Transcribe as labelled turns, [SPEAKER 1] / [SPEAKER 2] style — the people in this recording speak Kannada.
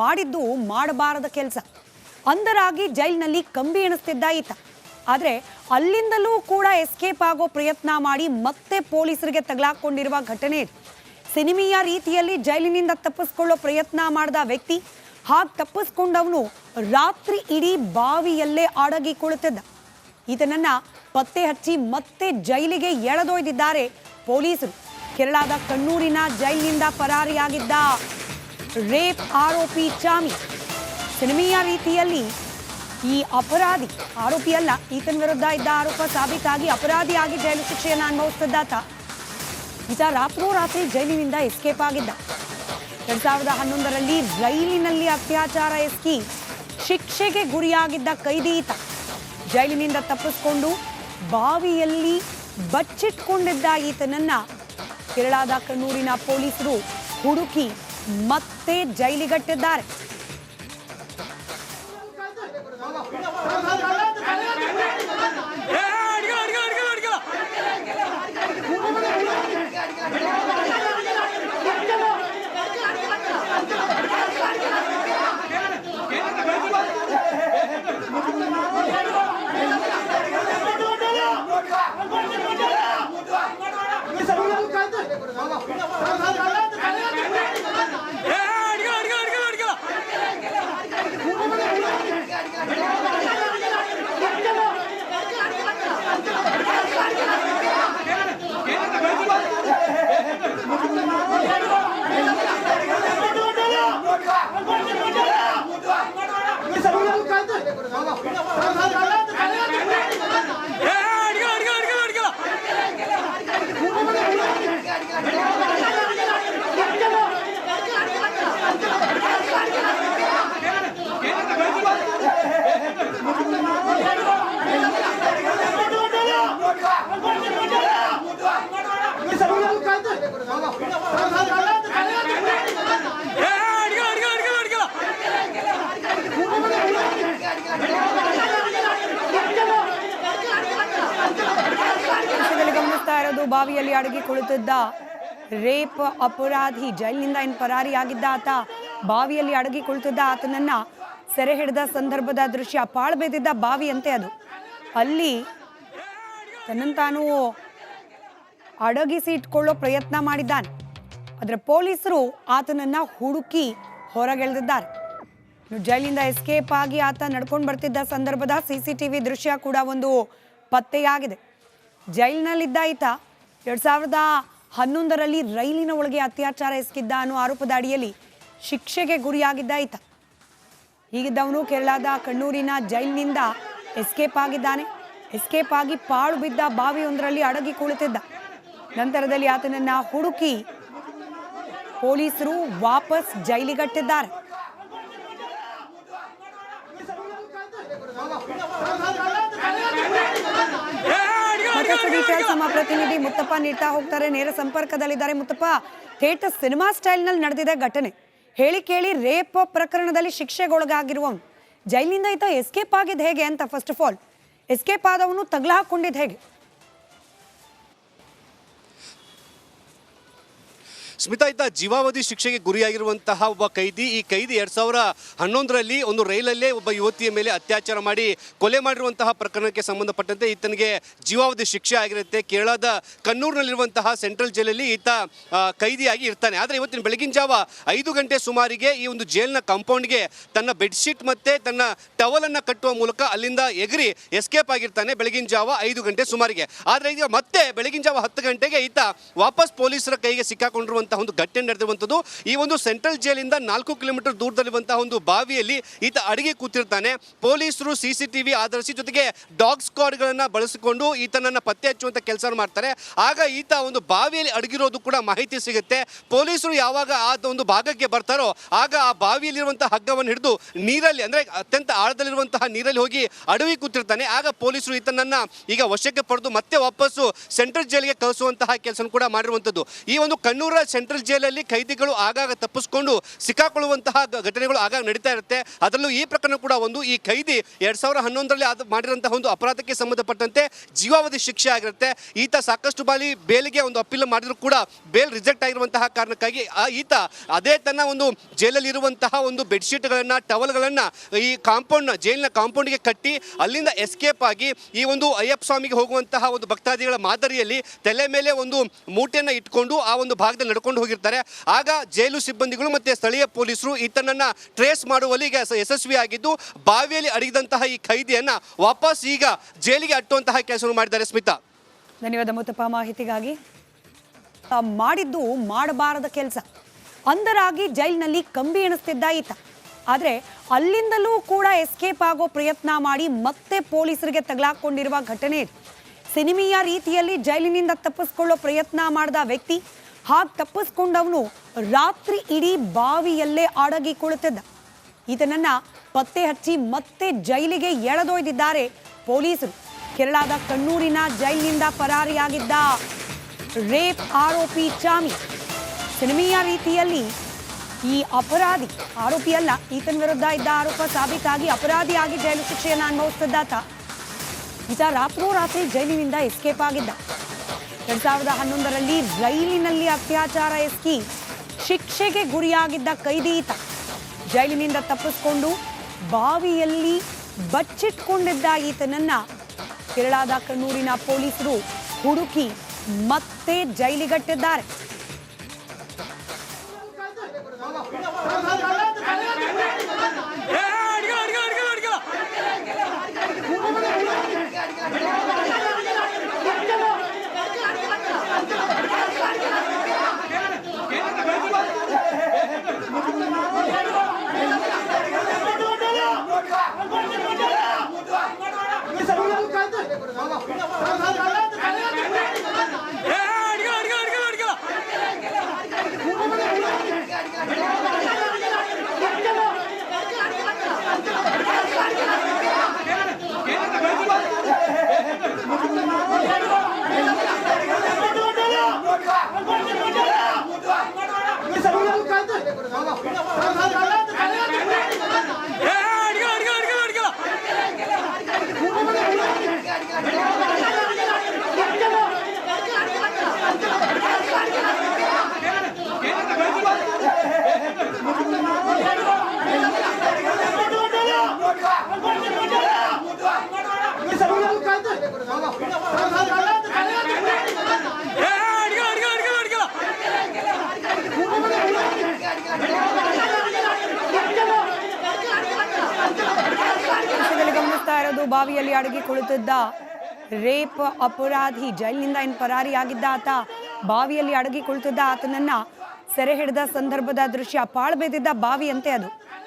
[SPEAKER 1] ಮಾಡಿದ್ದು ಮಾಡಬಾರದ ಕೆಲಸ. ಅಂದರಾಗಿ ಜೈಲಿನಲ್ಲಿ ಕಂಬಿ ಎಣಿಸ್ತಿದ್ದ ಈತ. ಆದರೆ ಅಲ್ಲಿಂದಲೂ ಕೂಡ ಎಸ್ಕೇಪ್ ಆಗೋ ಪ್ರಯತ್ನ ಮಾಡಿ ಮತ್ತೆ ಪೊಲೀಸರಿಗೆ ತಗಲಾಕೊಂಡಿರುವ ಘಟನೆ ಇದು. ಸಿನಿಮೀಯ ರೀತಿಯಲ್ಲಿ ಜೈಲಿನಿಂದ ತಪ್ಪಿಸ್ಕೊಳ್ಳೋ ಪ್ರಯತ್ನ ಮಾಡಿದ ವ್ಯಕ್ತಿ, ಹಾಗೆ ತಪ್ಪಿಸ್ಕೊಂಡವನು ರಾತ್ರಿ ಇಡೀ ಬಾವಿಯಲ್ಲೇ ಅಡಗಿ ಕುಳಿತಿದ್ದ. ಈತನನ್ನ ಪತ್ತೆ ಹಚ್ಚಿ ಮತ್ತೆ ಜೈಲಿಗೆ ಎಳೆದೊಯ್ದಿದ್ದಾರೆ ಪೊಲೀಸರು. ಕೇರಳದ ಕಣ್ಣೂರಿನ ಜೈಲಿನಿಂದ ಪರಾರಿಯಾಗಿದ್ದ ರೇಪ್ ಆರೋಪಿ ಚಾಮಿ. ಸಿನಿಮೀಯ ರೀತಿಯಲ್ಲಿ ಈ ಅಪರಾಧಿ ಆರೋಪಿಯಲ್ಲ ಈತನ ವಿರುದ್ಧ ಇದ್ದ ಆರೋಪ ಸಾಬೀತಾಗಿ ಅಪರಾಧಿಯಾಗಿ ಜೈಲು ಶಿಕ್ಷೆಯನ್ನು ಅನುಭವಿಸುತ್ತಿದ್ದಾತ ಈತ ರಾತ್ರೋರಾತ್ರಿ ಜೈಲಿನಿಂದ ಎಸ್ಕೇಪ್ ಆಗಿದ್ದ. ಎರಡ್ ಸಾವಿರದ ಹನ್ನೊಂದರಲ್ಲಿ ಜೈಲಿನಲ್ಲಿ ಅತ್ಯಾಚಾರ ಎಸ್ಕಿ ಶಿಕ್ಷೆಗೆ ಗುರಿಯಾಗಿದ್ದ ಕೈದಿ ಈತ. ಜೈಲಿನಿಂದ ತಪ್ಪಿಸ್ಕೊಂಡು ಬಾವಿಯಲ್ಲಿ ಬಚ್ಚಿಟ್ಕೊಂಡಿದ್ದ ಈತನನ್ನ ಕೇರಳದ ಕಣ್ಣೂರಿನ ಪೊಲೀಸರು ಹುಡುಕಿ ಮತ್ತೆ ಜೈಲಿಗಟ್ಟಿದ್ದಾರೆ. ಇರೋದು ಬಾವಿಯಲ್ಲಿ ಅಡಗಿ ಕುಳಿತಿದ್ದ ರೇಪ್ ಅಪರಾಧಿ ಜೈಲಿನಿಂದ ಏನು ಪರಾರಿಯಾಗಿದ್ದ ಆತ, ಬಾವಿಯಲ್ಲಿ ಅಡಗಿ ಕುಳಿತಿದ್ದ ಆತನನ್ನ ಸೆರೆ ಹಿಡಿದ ಸಂದರ್ಭದ ದೃಶ್ಯ ಪಾಳ್ಬೇದಿದ್ದ ಬಾವಿಯಂತೆ ಅದು. ಅಲ್ಲಿ ತನ್ನಂತಾನು ತಾನು ಅಡಗಿಸಿ ಇಟ್ಕೊಳ್ಳೋ ಪ್ರಯತ್ನ ಮಾಡಿದ್ದಾನೆ. ಆದರೆ ಪೊಲೀಸರು ಆತನನ್ನ ಹುಡುಕಿ ಹೊರಗೆಳೆದಿದ್ದಾರೆ. ಜೈಲಿಂದ ಎಸ್ಕೇಪ್ ಆಗಿ ಆತ ನಡ್ಕೊಂಡು ಬರ್ತಿದ್ದ ಸಂದರ್ಭದ ಸಿ ದೃಶ್ಯ ಕೂಡ ಒಂದು ಪತ್ತೆಯಾಗಿದೆ. ಜೈಲಿನಲ್ಲಿದ್ದ ಈತ ಎರಡು ಸಾವಿರದ ಹನ್ನೊಂದರಲ್ಲಿ ರೈಲಿನ ಒಳಗೆ ಅತ್ಯಾಚಾರ ಎಸಗಿದ್ದ ಅನ್ನೋ ಆರೋಪದ ಅಡಿಯಲ್ಲಿ ಶಿಕ್ಷೆಗೆ ಗುರಿಯಾಗಿದ್ದ ಈತ. ಹೀಗಿದ್ದವನು ಕೇರಳದ ಕಣ್ಣೂರಿನ ಜೈಲಿನಿಂದ ಎಸ್ಕೇಪ್ ಆಗಿದ್ದಾನೆ. ಎಸ್ಕೇಪ್ ಆಗಿ ಪಾಳು ಬಿದ್ದ ಬಾವಿಯೊಂದರಲ್ಲಿ ಅಡಗಿ ಕುಳಿತಿದ್ದ. ನಂತರದಲ್ಲಿ ಆತನನ್ನ ಹುಡುಕಿ ಪೊಲೀಸರು ವಾಪಸ್ ಜೈಲಿಗಟ್ಟಿದ್ದಾರೆ. ನಮ್ಮ ಪ್ರತಿನಿಧಿ ಮುತ್ತಪ್ಪ ನೀಡ್ತಾ ಹೋಗ್ತಾರೆ. ನೇರ ಸಂಪರ್ಕದಲ್ಲಿದ್ದಾರೆ. ಮುತ್ತಪ್ಪ ಥಿಯೇಟರ್ ಸಿನಿಮಾ ಸ್ಟೈಲ್ನಲ್ಲಿ ನಡೆದಿದೆ ಘಟನೆ. ಹೇಳಿ ಕೇಳಿ ರೇಪ್ ಪ್ರಕರಣದಲ್ಲಿ ಶಿಕ್ಷೆಗೊಳಗಾಗಿರುವ ಜೈಲಿನಿಂದ ಈತ ಎಸ್ಕೇಪ್ ಆಗಿದ್ದು ಹೇಗೆ ಅಂತ ಫಸ್ಟ್ ಆಫ್ ಆಲ್ ಎಸ್ಕೇಪ್ ಆದವನು ತಗಲ ಹಾಕೊಂಡಿದ್ ಹೇಗೆ?
[SPEAKER 2] ಸ್ಮಿತಾ, ಇದ್ದ ಜೀವಾವಧಿ ಶಿಕ್ಷೆಗೆ ಗುರಿಯಾಗಿರುವಂತಹ ಒಬ್ಬ ಕೈದಿ. ಈ ಕೈದಿ ಎರಡ್ ಸಾವಿರ ಹನ್ನೊಂದರಲ್ಲಿ ಒಂದು ರೈಲಲ್ಲೇ ಒಬ್ಬ ಯುವತಿಯ ಮೇಲೆ ಅತ್ಯಾಚಾರ ಮಾಡಿ ಕೊಲೆ ಮಾಡಿರುವಂತಹ ಪ್ರಕರಣಕ್ಕೆ ಸಂಬಂಧಪಟ್ಟಂತೆ ಈತನಿಗೆ ಜೀವಾವಧಿ ಶಿಕ್ಷೆ ಆಗಿರುತ್ತೆ. ಕೇರಳದ ಕಣ್ಣೂರಿನಲ್ಲಿರುವಂತಹ ಸೆಂಟ್ರಲ್ ಜೈಲಲ್ಲಿ ಈತ ಕೈದಿಯಾಗಿ ಇರ್ತಾನೆ. ಆದರೆ ಇವತ್ತಿನ ಬೆಳಗಿನ ಜಾವ ಐದು ಗಂಟೆ ಸುಮಾರಿಗೆ ಈ ಒಂದು ಜೈಲಿನ ಕಾಂಪೌಂಡ್ಗೆ ತನ್ನ ಬೆಡ್ಶೀಟ್ ಮತ್ತೆ ತನ್ನ ಟವಲನ್ನು ಕಟ್ಟುವ ಮೂಲಕ ಅಲ್ಲಿಂದ ಎಗರಿ ಎಸ್ಕೇಪ್ ಆಗಿರ್ತಾನೆ ಬೆಳಗಿನ ಜಾವ ಐದು ಗಂಟೆ ಸುಮಾರಿಗೆ. ಆದರೆ ಈಗ ಮತ್ತೆ ಬೆಳಗಿನ ಜಾವ ಹತ್ತು ಗಂಟೆಗೆ ಈತ ವಾಪಸ್ ಪೊಲೀಸರ ಕೈಗೆ ಸಿಕ್ಕಾಕೊಂಡಿರುವಂತಹ ಒಂದು ಘಟನೆ ನಡೆದಿರುವಂಥದ್ದು. ಈ ಒಂದು ಸೆಂಟ್ರಲ್ ಜೈಲಿಂದ ನಾಲ್ಕು ಕಿಲೋಮೀಟರ್ ದೂರದಲ್ಲಿರುವಂತಹ ಒಂದು ಬಾವಿಯಲ್ಲಿ ಈತ ಅಡಿಗೆ ಕೂತಿರ್ತಾನೆ. ಪೊಲೀಸರು ಸಿ ಸಿ ಟಿ ವಿ ಆಧರಿಸಿ ಜೊತೆಗೆ ಡಾಗ್ ಸ್ಕ್ವಾಡ್ಗಳನ್ನು ಬಳಸಿಕೊಂಡು ಈತನನ್ನು ಪತ್ತೆ ಹಚ್ಚುವಂಥ ಕೆಲಸ ಮಾಡ್ತಾರೆ. ಆಗ ಈತ ಒಂದು ಬಾವಿಯಲ್ಲಿ ಅಡಗಿರೋದು ಕೂಡ ಮಾಹಿತಿ ಸಿಗುತ್ತೆ. ಪೊಲೀಸರು ಯಾವಾಗ ಆ ಒಂದು ಭಾಗಕ್ಕೆ ಬರ್ತಾರೋ ಆಗ ಆ ಬಾವಿಯಲ್ಲಿರುವಂತಹ ಹಗ್ಗವನ್ನು ಹಿಡಿದು ನೀರಲ್ಲಿ ಅಂದರೆ ಅತ್ಯಂತ ಆಳದಲ್ಲಿರುವಂತಹ ನೀರಲ್ಲಿ ಹೋಗಿ ಅಡವಿ ಕೂತಿರ್ತಾನೆ. ಆಗ ಪೊಲೀಸರು ಈತನನ್ನು ಈಗ ವಶಕ್ಕೆ ಪಡೆದು ಮತ್ತೆ ವಾಪಸ್ಸು ಸೆಂಟ್ರಲ್ ಜೈಲಿಗೆ ಕಳಿಸುವಂತಹ ಕೆಲಸ ಕೂಡ ಮಾಡಿರುವಂಥದ್ದು. ಈ ಒಂದು ಕಣ್ಣೂರ ಸೆಂಟ್ರಲ್ ಜೈಲಲ್ಲಿ ಕೈದಿಗಳು ಆಗಾಗ ತಪ್ಪಿಸ್ಕೊಂಡು ಸಿಕ್ಕಾಕೊಳ್ಳುವಂತಹ ಘಟನೆಗಳು ಆಗಾಗ ನಡೀತಾ ಇರುತ್ತೆ. ಅದರಲ್ಲೂ ಈ ಪ್ರಕರಣ ಕೂಡ ಒಂದು, ಈ ಕೈದಿ ಎರಡ್ ಸಾವಿರದ ಹನ್ನೊಂದರಲ್ಲಿ ಅದು ಮಾಡಿರುವಂತಹ ಒಂದು ಅಪರಾಧಕ್ಕೆ ಸಂಬಂಧಪಟ್ಟಂತೆ ಜೀವಾವಧಿ ಶಿಕ್ಷೆ ಆಗಿರುತ್ತೆ. ಈತ ಸಾಕಷ್ಟು ಬಾರಿ ಬೇಲಿಗೆ ಒಂದು ಅಪೀಲ್ ಮಾಡಿದ್ರು ಕೂಡ ಬೇಲ್ ರಿಜೆಕ್ಟ್ ಆಗಿರುವಂತಹ ಕಾರಣಕ್ಕಾಗಿ ಈತ ಅದೇ ತನ್ನ ಒಂದು ಜೈಲಲ್ಲಿ ಇರುವಂತಹ ಒಂದು ಬೆಡ್ಶೀಟ್ಗಳನ್ನು, ಟವಲ್ಗಳನ್ನ ಈ ಕಾಂಪೌಂಡ್ ಜೈಲಿನ ಕಾಂಪೌಂಡ್ಗೆ ಕಟ್ಟಿ ಅಲ್ಲಿಂದ ಎಸ್ಕೇಪ್ ಆಗಿ ಈ ಒಂದು ಅಯ್ಯಪ್ಪ ಸ್ವಾಮಿಗೆ ಹೋಗುವಂತಹ ಒಂದು ಭಕ್ತಾದಿಗಳ ಮಾದರಿಯಲ್ಲಿ ತಲೆ ಮೇಲೆ ಒಂದು ಮೂಟೆಯನ್ನು ಇಟ್ಕೊಂಡು ಆ ಒಂದು ಭಾಗದಲ್ಲಿ ನಡ್ಕೊಂಡು ಹೋಗಿರ್ತಾರೆ. ಆಗ ಜೈಲು ಸಿಬ್ಬಂದಿಗಳು ಮತ್ತೆ ಸ್ಥಳೀಯ ಪೊಲೀಸರು ಈತನನ್ನ ಟ್ರೇಸ್ ಮಾಡುವಲ್ಲಿ ಈಗ ಯಶಸ್ವಿಯಾಗಿದ್ದು ಬಾವಿಯಲ್ಲಿ ಅಡಗಿದಂತಹ ಈ ಖೈದಿಯನ್ನ ವಾಪಸ್ ಈಗ ಜೈಲಿಗೆ ಅಟ್ಟುವಂತಹ ಕೆಲಸವನ್ನು ಮಾಡಿದ್ದಾರೆ ಸ್ಮಿತಾ.
[SPEAKER 1] ಧನ್ಯವಾದ ಮುತ್ತಪ್ಪ ಮಾಹಿತಿಗಾಗಿ. ಮಾಡಿದ್ದು ಮಾಡಬಾರದ ಕೆಲಸ. ಅಂದರಾಗಿ ಜೈಲಿನಲ್ಲಿ ಕಂಬಿ ಎಣಿಸ್ತಿದ್ದ ಈತ. ಆದರೆ ಅಲ್ಲಿಂದಲೂ ಕೂಡ ಎಸ್ಕೇಪ್ ಆಗೋ ಪ್ರಯತ್ನ ಮಾಡಿ ಮತ್ತೆ ಪೊಲೀಸರಿಗೆ ತಗಲಾಕೊಂಡಿರುವ ಘಟನೆ ಇದು. ಸಿನಿಮೀಯ ರೀತಿಯಲ್ಲಿ ಜೈಲಿನಿಂದ ತಪ್ಪಿಸ್ಕೊಳ್ಳೋ ಪ್ರಯತ್ನ ಮಾಡಿದ ವ್ಯಕ್ತಿ ಹಾಗೆ ತಪ್ಪಿಸ್ಕೊಂಡವನು ರಾತ್ರಿ ಇಡೀ ಬಾವಿಯಲ್ಲೇ ಅಡಗಿ ಕುಳಿತಿದ್ದ. ಈತನನ್ನ ಪತ್ತೆ ಹಚ್ಚಿ ಮತ್ತೆ ಜೈಲಿಗೆ ಎಳೆದೊಯ್ದಿದ್ದಾರೆ ಪೊಲೀಸರು. ಕೇರಳದ ಕಣ್ಣೂರಿನ ಜೈಲಿನಿಂದ ಪರಾರಿಯಾಗಿದ್ದ ರೇಪ್ ಆರೋಪಿ ಚಾಮಿ. ಸಿನಿಮೀಯ ರೀತಿಯಲ್ಲಿ ಈ ಅಪರಾಧಿ ಆರೋಪಿ ಅಲ್ಲ ಈತನ ವಿರುದ್ಧ ಇದ್ದ ಆರೋಪ ಸಾಬೀತಾಗಿ ಅಪರಾಧಿಯಾಗಿ ಜೈಲು ಶಿಕ್ಷೆಯನ್ನು ಅನುಭವಿಸಿದ್ದಾತ ಈತ ರಾತ್ರೋರಾತ್ರಿ ಜೈಲಿನಿಂದ ಎಸ್ಕೇಪ್ ಆಗಿದ್ದ. ಎರಡ್ ಸಾವಿರದ ಹನ್ನೊಂದರಲ್ಲಿ ಜೈಲಿನಲ್ಲಿ ಅತ್ಯಾಚಾರ ಎಸ್ಕಿ ಶಿಕ್ಷೆಗೆ ಗುರಿಯಾಗಿದ್ದ ಕೈದಿ ಈತ. ಜೈಲಿನಿಂದ ತಪ್ಪಿಸ್ಕೊಂಡು ಬಾವಿಯಲ್ಲಿ ಬಚ್ಚಿಟ್ಕೊಂಡಿದ್ದ ಈತನನ್ನ ಕೇರಳದ ಕಣ್ಣೂರಿನ ಪೊಲೀಸರು ಹುಡುಕಿ ಮತ್ತೆ ಜೈಲಿಗಟ್ಟಿದ್ದಾರೆ. ಇರೋದು ಬಾವಿಯಲ್ಲಿ ಅಡಗಿ ಕುಳಿತಿದ್ದ ರೇಪ್ ಅಪರಾಧಿ ಜೈಲಿನಿಂದ ಏನು ಪರಾರಿಯಾಗಿದ್ದ ಆತ, ಬಾವಿಯಲ್ಲಿ ಅಡಗಿ ಕುಳಿತಿದ್ದ ಆತನನ್ನ ಸೆರೆ ಹಿಡಿದ ಸಂದರ್ಭದ ದೃಶ್ಯ ಪಾಳು ಬಿದ್ದಿದ್ದ ಬಾವಿ ಅಂತೆ ಅದು.